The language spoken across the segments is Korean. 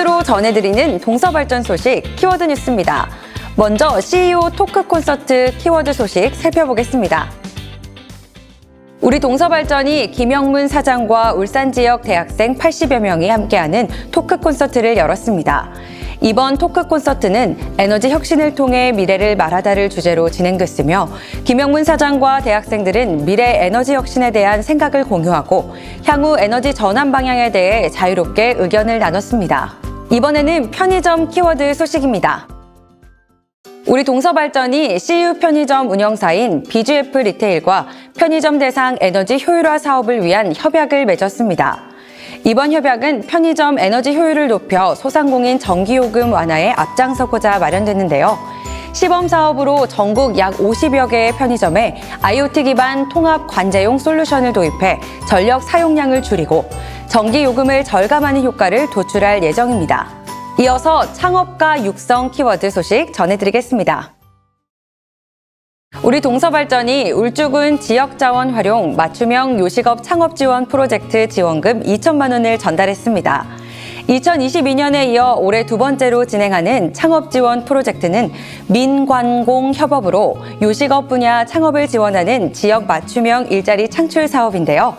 키워드로 전해드리는 동서발전 소식 키워드 뉴스입니다. 먼저 CEO 토크 콘서트 키워드 소식 살펴보겠습니다. 우리 동서발전이 김영문 사장과 울산 지역 대학생 80여 명이 함께하는 토크 콘서트를 열었습니다. 이번 토크 콘서트는 에너지 혁신을 통해 미래를 말하다를 주제로 진행됐으며 김영문 사장과 대학생들은 미래 에너지 혁신에 대한 생각을 공유하고 향후 에너지 전환 방향에 대해 자유롭게 의견을 나눴습니다. 이번에는 편의점 키워드 소식입니다. 우리 동서발전이 CU 편의점 운영사인 BGF 리테일과 편의점 대상 에너지 효율화 사업을 위한 협약을 맺었습니다. 이번 협약은 편의점 에너지 효율을 높여 소상공인 전기요금 완화에 앞장서고자 마련됐는데요. 시범 사업으로 전국 약 50여 개의 편의점에 IoT 기반 통합 관제용 솔루션을 도입해 전력 사용량을 줄이고 전기 요금을 절감하는 효과를 도출할 예정입니다. 이어서 창업가 육성 키워드 소식 전해드리겠습니다. 우리 동서발전이 울주군 지역자원 활용 맞춤형 요식업 창업 지원 프로젝트 지원금 2천만 원을 전달했습니다. 2022년에 이어 올해 두 번째로 진행하는 창업 지원 프로젝트는 민관공 협업으로 요식업 분야 창업을 지원하는 지역 맞춤형 일자리 창출 사업인데요.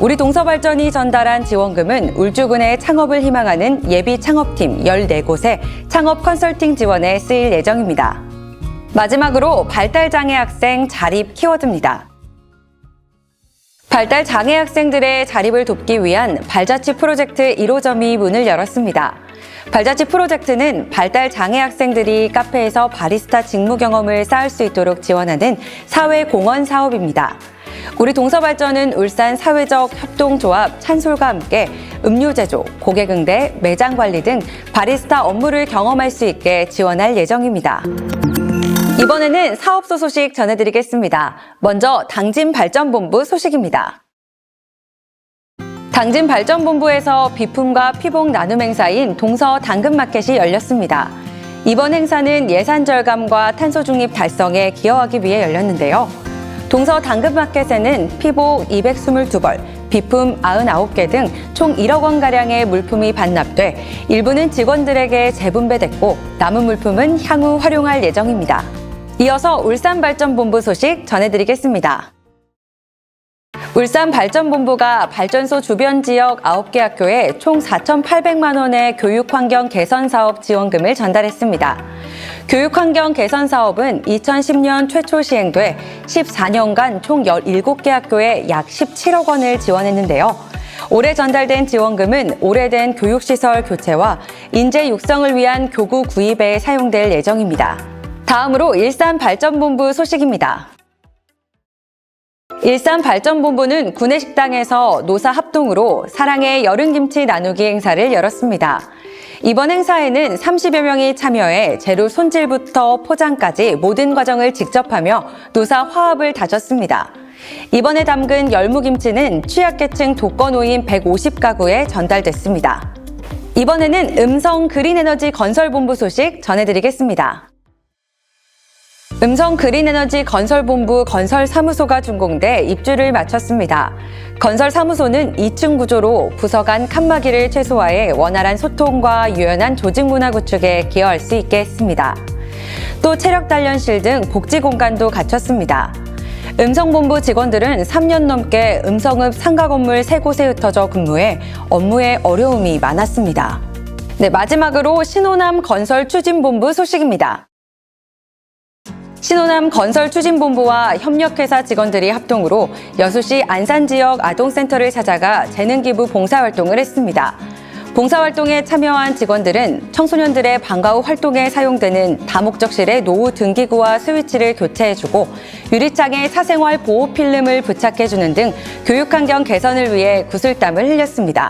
우리 동서발전이 전달한 지원금은 울주군의 창업을 희망하는 예비 창업팀 14곳에 창업 컨설팅 지원에 쓰일 예정입니다. 마지막으로 발달장애 학생 자립 키워드입니다. 발달 장애 학생들의 자립을 돕기 위한 발자취 프로젝트 1호점이 문을 열었습니다. 발자취 프로젝트는 발달 장애 학생들이 카페에서 바리스타 직무 경험을 쌓을 수 있도록 지원하는 사회 공헌 사업입니다. 우리 동서발전은 울산 사회적 협동조합 찬솔과 함께 음료 제조, 고객 응대, 매장 관리 등 바리스타 업무를 경험할 수 있게 지원할 예정입니다. 이번에는 사업소 소식 전해드리겠습니다. 먼저 당진발전본부 소식입니다. 당진발전본부에서 비품과 피복 나눔 행사인 동서 당근마켓이 열렸습니다. 이번 행사는 예산 절감과 탄소 중립 달성에 기여하기 위해 열렸는데요. 동서 당근마켓에는 피복 222벌, 비품 99개 등 총 1억 원가량의 물품이 반납돼 일부는 직원들에게 재분배됐고 남은 물품은 향후 활용할 예정입니다. 이어서 울산발전본부 소식 전해드리겠습니다. 울산발전본부가 발전소 주변 지역 9개 학교에 총 4,800만 원의 교육환경 개선 사업 지원금을 전달했습니다. 교육환경 개선 사업은 2010년 최초 시행돼 14년간 총 17개 학교에 약 17억 원을 지원했는데요. 올해 전달된 지원금은 오래된 교육시설 교체와 인재 육성을 위한 교구 구입에 사용될 예정입니다. 다음으로 일산 발전본부 소식입니다. 일산발전본부는 구내식당에서 노사 합동으로 사랑의 여름김치 나누기 행사를 열었습니다. 이번 행사에는 30여 명이 참여해 재료 손질부터 포장까지 모든 과정을 직접 하며 노사 화합을 다졌습니다. 이번에 담근 열무김치는 취약계층 독거노인 150가구에 전달됐습니다. 이번에는 음성 그린에너지 건설본부 소식 전해드리겠습니다. 음성 그린에너지 건설본부 건설사무소가 준공돼 입주를 마쳤습니다. 건설사무소는 2층 구조로 부서 간 칸막이를 최소화해 원활한 소통과 유연한 조직 문화 구축에 기여할 수 있게 했습니다. 또 체력 단련실 등 복지 공간도 갖췄습니다. 음성본부 직원들은 3년 넘게 음성읍 상가 건물 세 곳에 흩어져 근무해 업무에 어려움이 많았습니다. 네, 마지막으로 신호남 건설 추진본부 소식입니다. 신호남 건설추진본부와 협력회사 직원들이 합동으로 여수시 안산 지역 아동센터를 찾아가 재능기부 봉사활동을 했습니다. 봉사활동에 참여한 직원들은 청소년들의 방과 후 활동에 사용되는 다목적실의 노후 등기구와 스위치를 교체해주고 유리창에 사생활 보호 필름을 부착해주는 등 교육환경 개선을 위해 구슬땀을 흘렸습니다.